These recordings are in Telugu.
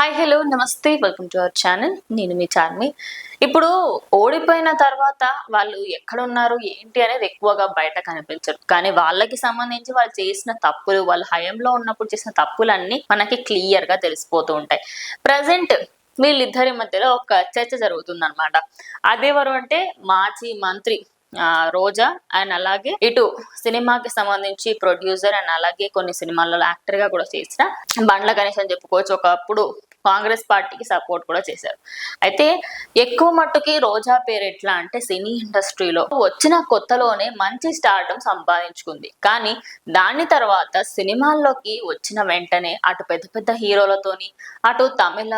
Hi hello namaste welcome to our channel నేను మీ చార్మి. ఇప్పుడు ఓడిపోయిన తర్వాత వాళ్ళు ఎక్కడున్నారు ఏంటి అనేది ఎక్కువగా బయట కనిపించరు కానీ వాళ్ళకి సంబంధించి వాళ్ళు చేసిన తప్పులు వాళ్ళు హయంలో ఉన్నప్పుడు చేసిన తప్పులన్నీ మనకి క్లియర్గా తెలిసిపోతూ ఉంటాయి. ప్రజెంట్ వీళ్ళిద్దరి మధ్యలో ఒక చర్చ జరుగుతుంది అనమాట అదెవరు అంటే మాజీ మంత్రి ఆ, రోజా అండ్ అలాగే ఇటు సినిమాకి సంబంధించి ప్రొడ్యూసర్ అండ్ అలాగే కొన్ని సినిమాలలో యాక్టర్గా కూడా చేసిన బండ్ల గణేష్ అని చెప్పుకోవచ్చు. ఒకప్పుడు కాంగ్రెస్ పార్టీకి సపోర్ట్ కూడా చేశారు. అయితే ఎక్కువ మట్టుకి రోజా పేరు ఎట్లా అంటే సినీ ఇండస్ట్రీలో వచ్చిన కొత్తలోనే మంచి స్టార్టం సంపాదించుకుంది. కానీ దాని తర్వాత సినిమాల్లోకి వచ్చిన వెంటనే అటు పెద్ద పెద్ద హీరోలతోని అటు తమిళ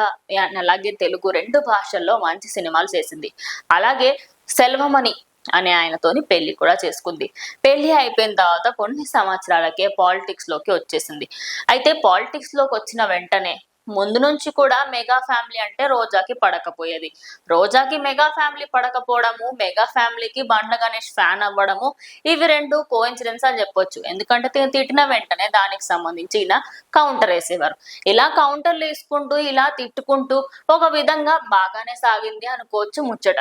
అలాగే తెలుగు రెండు భాషల్లో మంచి సినిమాలు చేసింది. అలాగే సెల్వమణి అనే ఆయనతోని పెళ్ళి కూడా చేసుకుంది. పెళ్ళి అయిపోయిన తర్వాత కొన్ని సంవత్సరాలకే పాలిటిక్స్లోకి వచ్చేసింది. అయితే పాలిటిక్స్లోకి వచ్చిన వెంటనే ముందు నుంచి కూడా మెగా ఫ్యామిలీ అంటే రోజాకి పడకపోయేది. రోజాకి మెగా ఫ్యామిలీ పడకపోవడము మెగా ఫ్యామిలీకి బండ్ల గణేష్ ఫ్యాన్ అవ్వడము ఇవి రెండు కో ఇన్సిడెన్స్ అని చెప్పొచ్చు. ఎందుకంటే తిట్టిన వెంటనే దానికి సంబంధించి ఇలా కౌంటర్ వేసేవారు. ఇలా కౌంటర్లు వేసుకుంటూ ఇలా తిట్టుకుంటూ ఒక విధంగా బాగానే సాగింది అనుకోవచ్చు ముచ్చట.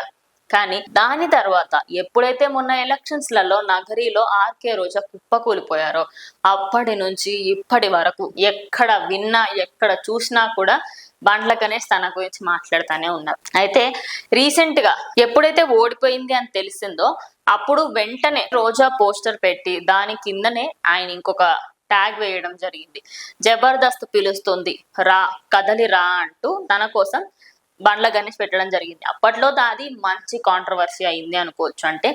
కానీ దాని తర్వాత ఎప్పుడైతే మొన్న ఎలక్షన్స్లలో నగరిలో ఆర్కే రోజా కుప్పకూలిపోయారో అప్పటి నుంచి ఇప్పటి వరకు ఎక్కడ విన్నా ఎక్కడ చూసినా కూడా బండ్ల గణేష్ తన గురించి మాట్లాడుతూనే ఉన్నారు. అయితే రీసెంట్గా ఎప్పుడైతే ఓడిపోయింది అని తెలిసిందో అప్పుడు వెంటనే రోజా పోస్టర్ పెట్టి దాని కిందనే ఆయన ఇంకొక ట్యాగ్ వేయడం జరిగింది. జబర్దస్త్ పిలుస్తుంది రా కదలి రా అంటూ తన కోసం బండ్ల గణేష్ పెట్టడం జరిగింది. అప్పట్లో అది మంచి కాంట్రవర్సీ అయింది అనుకోవచ్చు. అంటే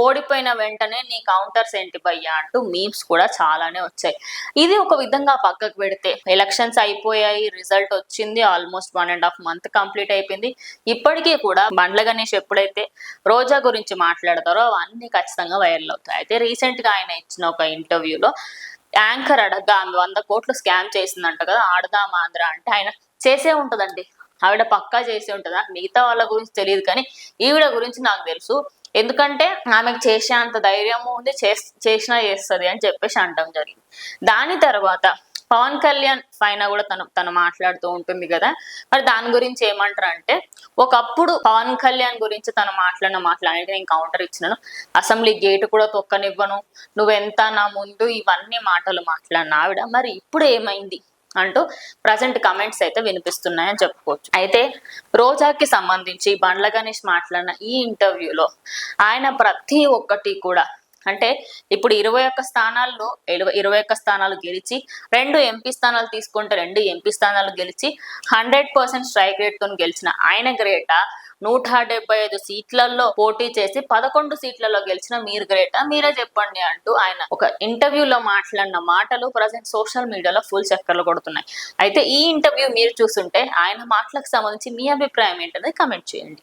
ఓడిపోయిన వెంటనే నీ కౌంటర్స్ ఏంటి భయ్యా అంటూ మీమ్స్ కూడా చాలానే వచ్చాయి. ఇది ఒక విధంగా పక్కకు పెడితే ఎలక్షన్స్ అయిపోయాయి రిజల్ట్ వచ్చింది almost one and half month complete అయిపోయింది. ఇప్పటికీ కూడా బండ్ల గణేష్ ఎప్పుడైతే రోజా గురించి మాట్లాడతారో అవన్నీ ఖచ్చితంగా వైరల్ అవుతాయి. అయితే రీసెంట్గా ఆయన ఇచ్చిన ఒక ఇంటర్వ్యూలో యాంకర్ అడగ్గా ఆమె వంద కోట్లు స్కామ్ చేసిందంట కదా ఆడదాం ఆంధ్ర అంటే ఆయన చేసే ఉంటుందండి. ఆవిడ పక్కా చేసి ఉంటుందా? మిగతా వాళ్ళ గురించి తెలియదు కానీ ఈవిడ గురించి నాకు తెలుసు. ఎందుకంటే ఆమెకు చేసే అంత ధైర్యము ఉంది చేస్- చేసినా చేస్తుంది అని చెప్పేసి అంటాం జరిగింది. దాని తర్వాత పవన్ కళ్యాణ్ పైన కూడా తను తను మాట్లాడుతూ ఉంటుంది కదా. మరి దాని గురించి ఏమంటారు అంటే ఒకప్పుడు పవన్ కళ్యాణ్ గురించి తను మాట్లాడిన మాట్లాడితే నేను కౌంటర్ ఇచ్చినాను. అసెంబ్లీ గేట్ కూడా తొక్కనివ్వను. నువ్వెంత నా ముందు ఇవన్నీ మాటలు మాట్లాడిన ఆవిడ. మరి ఇప్పుడు ఏమైంది? అంటూ ప్రజెంట్ కమెంట్స్ అయితే వినిపిస్తున్నాయని చెప్పుకోవచ్చు. అయితే రోజాకి సంబంధించి బండ్ల గణేష్ మాట్లాడిన ఈ ఇంటర్వ్యూలో ఆయన ప్రతి ఒక్కటి కూడా అంటే ఇప్పుడు ఇరవై ఒక్క స్థానాల్లో ఇరవై ఇరవై ఒక్క స్థానాలు గెలిచి రెండు ఎంపీ స్థానాలు తీసుకుంటే రెండు ఎంపీ స్థానాలు గెలిచి హండ్రెడ్ పర్సెంట్ స్ట్రైక్ రేట్తో గెలిచిన ఆయన గ్రేటా నూట డెబ్బై ఐదు సీట్లలో పోటీ చేసి పదకొండు సీట్లలో గెలిచిన మీరు గ్రేటా? మీరే చెప్పండి అంటూ ఆయన ఒక ఇంటర్వ్యూలో మాట్లాడిన మాటలు ప్రజెంట్ సోషల్ మీడియాలో ఫుల్ చక్కర్లు కొడుతున్నాయి. అయితే ఈ ఇంటర్వ్యూ మీరు చూస్తుంటే ఆయన మాటలకు సంబంధించి మీ అభిప్రాయం ఏంటనేది కమెంట్ చేయండి.